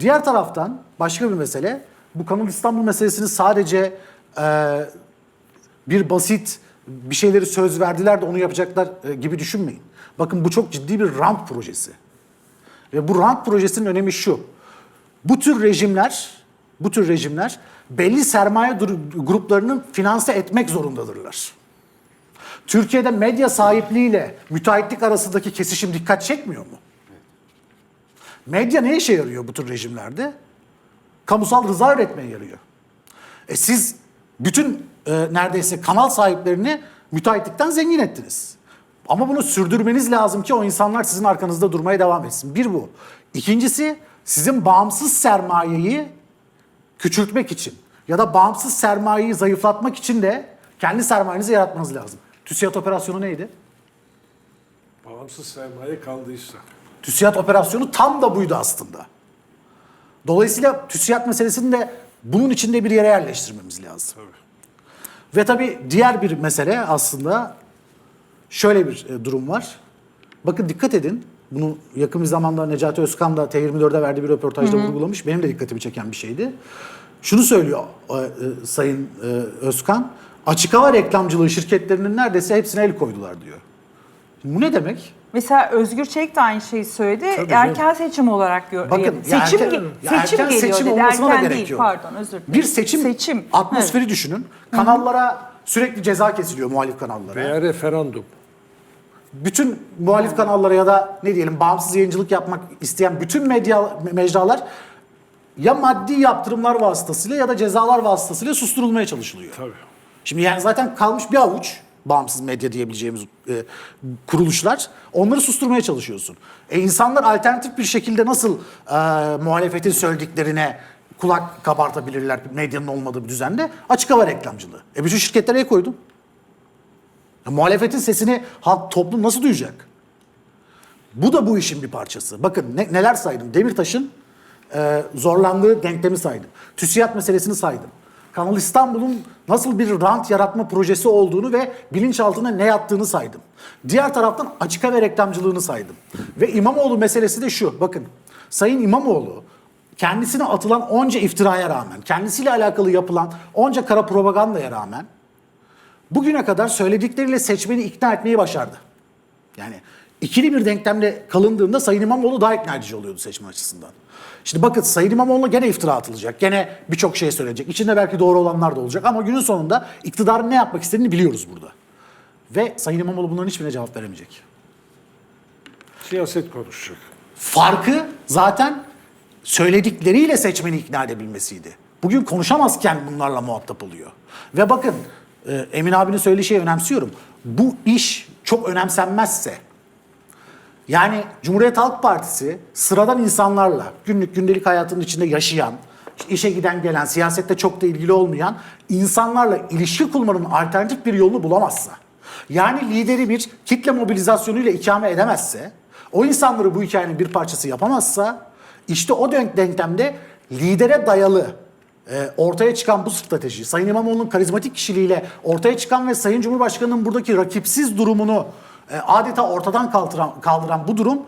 Diğer taraftan başka bir mesele. Bu Kanal İstanbul meselesini sadece e, bir basit bir şeyleri söz verdiler de onu yapacaklar e, gibi düşünmeyin. Bakın bu çok ciddi bir rant projesi. Ve bu rant projesinin önemi şu. Bu tür rejimler, bu tür rejimler belli sermaye gruplarının finanse etmek zorundadırlar. Türkiye'de medya sahipliğiyle müteahhitlik arasındaki kesişim dikkat çekmiyor mu? Medya ne işe yarıyor bu tür rejimlerde? Kamusal rıza üretmeye yarıyor. E siz bütün e, neredeyse kanal sahiplerini müteahhitlikten zengin ettiniz. Ama bunu sürdürmeniz lazım ki o insanlar sizin arkanızda durmaya devam etsin. Bir bu. İkincisi sizin bağımsız sermayeyi küçültmek için ya da bağımsız sermayeyi zayıflatmak için de kendi sermayenizi yaratmanız lazım. TÜSİAD operasyonu neydi? Bağımsız sermaye kaldıysa. TÜSİAD operasyonu tam da buydu aslında. Dolayısıyla TÜSİAD meselesini de bunun içinde bir yere yerleştirmemiz lazım. Tabii. Ve tabii diğer bir mesele aslında şöyle bir e, durum var. Bakın dikkat edin. Bunu yakın bir zamanda Necati Özkan da T24'e verdiği bir röportajda vurgulamış. Benim de dikkatimi çeken bir şeydi. Şunu söylüyor e, e, Sayın e, Özkan. Açık hava reklamcılığı şirketlerinin neredeyse hepsine el koydular diyor. Bu ne demek? Mesela Özgür Çelik de aynı şeyi söyledi. Tabii erken seçim olarak gör. Bakın, Bakın, ya seçim erken- seçim erken geliyor seçim dedi. olmasına da Erken gerek değil. yok. Pardon özür dilerim. Bir seçim, seçim atmosferi Evet. düşünün. Kanallara sürekli ceza kesiliyor muhalif kanallara. Veya referandum. bütün muhalif kanallara ya da ne diyelim bağımsız yayıncılık yapmak isteyen bütün medya mecralar ya maddi yaptırımlar vasıtasıyla ya da cezalar vasıtasıyla susturulmaya çalışılıyor. Tabii. Şimdi yani zaten kalmış bir avuç bağımsız medya diyebileceğimiz e, kuruluşlar. Onları susturmaya çalışıyorsun. E insanlar alternatif bir şekilde nasıl e, muhalefetin söylediklerine kulak kabartabilirler medyanın olmadığı bir düzende? Açık hava reklamcılığı. E bütün şirketlere el koydun. Ya, muhalefetin sesini halk, toplum nasıl duyacak? Bu da bu işin bir parçası. Bakın ne- neler saydım. Demirtaş'ın e, zorlandığı denklemi saydım. TÜSİAD meselesini saydım. Kanal İstanbul'un nasıl bir rant yaratma projesi olduğunu ve bilinçaltına ne yattığını saydım. Diğer taraftan açık hava reklamcılığını saydım. Ve İmamoğlu meselesi de şu. Bakın Sayın İmamoğlu kendisine atılan onca iftiraya rağmen, kendisiyle alakalı yapılan onca kara propagandaya rağmen bugüne kadar söyledikleriyle seçmeni ikna etmeyi başardı. Yani ikili bir denklemle kalındığında Sayın İmamoğlu daha ikna edici oluyordu seçmen açısından. Şimdi bakın Sayın İmamoğlu'na gene iftira atılacak. Gene birçok şey söyleyecek. İçinde belki doğru olanlar da olacak ama günün sonunda iktidarın ne yapmak istediğini biliyoruz burada. Ve Sayın İmamoğlu bunların hiçbirine cevap veremeyecek. Siyaset konuşacak. Farkı zaten söyledikleriyle seçmeni ikna edebilmesiydi. Bugün konuşamazken bunlarla muhatap oluyor. Ve bakın e, Emin abinin söylediği şeyi önemsiyorum. Bu iş çok önemsenmezse yani Cumhuriyet Halk Partisi sıradan insanlarla günlük gündelik hayatının içinde yaşayan, işe giden gelen, siyasette çok da ilgili olmayan insanlarla ilişki kurmanın alternatif bir yolunu bulamazsa, yani lideri bir kitle mobilizasyonuyla ikame edemezse, o insanları bu hikayenin bir parçası yapamazsa, işte o denk- denklemde lidere dayalı e, ortaya çıkan bu strateji, Sayın İmamoğlu'nun karizmatik kişiliğiyle ortaya çıkan ve Sayın Cumhurbaşkanı'nın buradaki rakipsiz durumunu e, adeta ortadan kaldıran, kaldıran bu durum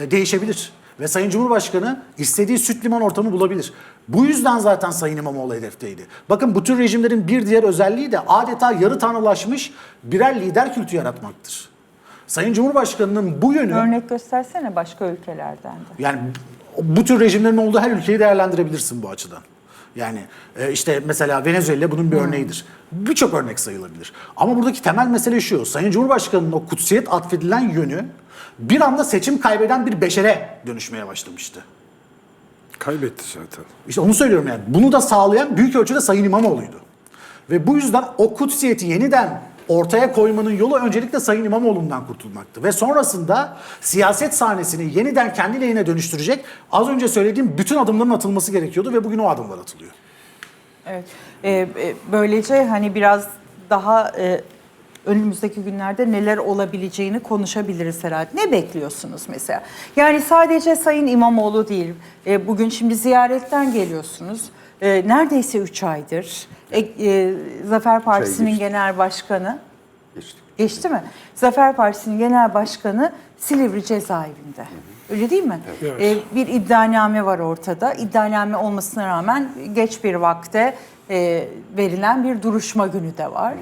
e, değişebilir. Ve Sayın Cumhurbaşkanı istediği süt liman ortamı bulabilir. Bu yüzden zaten Sayın İmamoğlu hedefteydi. Bakın bu tür rejimlerin bir diğer özelliği de adeta yarı tanrılaşmış birer lider kültü yaratmaktır. Sayın Cumhurbaşkanı'nın bu yönü Örnek göstersene başka ülkelerden de. yani bu tür rejimlerin olduğu her ülkeyi değerlendirebilirsin bu açıdan. Yani e, işte mesela Venezuela bunun bir örneğidir. Birçok örnek sayılabilir. Ama buradaki temel mesele şu. Sayın Cumhurbaşkanı'nın o kutsiyet atfedilen yönü bir anda seçim kaybeden bir beşere dönüşmeye başlamıştı. Kaybetti zaten. İşte onu söylüyorum yani. Bunu da sağlayan büyük ölçüde Sayın İmamoğlu'ydu. Ve bu yüzden o kutsiyeti yeniden ortaya koymanın yolu öncelikle Sayın İmamoğlu'ndan kurtulmaktı. Ve sonrasında siyaset sahnesini yeniden kendi lehine dönüştürecek az önce söylediğim bütün adımların atılması gerekiyordu ve bugün o adımlar atılıyor. Evet. Ee, e, böylece hani biraz daha e, önümüzdeki günlerde neler olabileceğini konuşabiliriz herhalde. Ne bekliyorsunuz mesela? Yani sadece Sayın İmamoğlu değil. E, bugün şimdi ziyaretten geliyorsunuz. E, neredeyse 3 aydır. E, e, Zafer Partisi'nin geçti. genel başkanı Geçti. geçti mi? Zafer Partisi'nin genel başkanı Silivri cezaevinde. Öyle değil mi? Evet. E, bir iddianame var ortada. İddianame olmasına rağmen geç bir vakte e, verilen bir duruşma günü de var.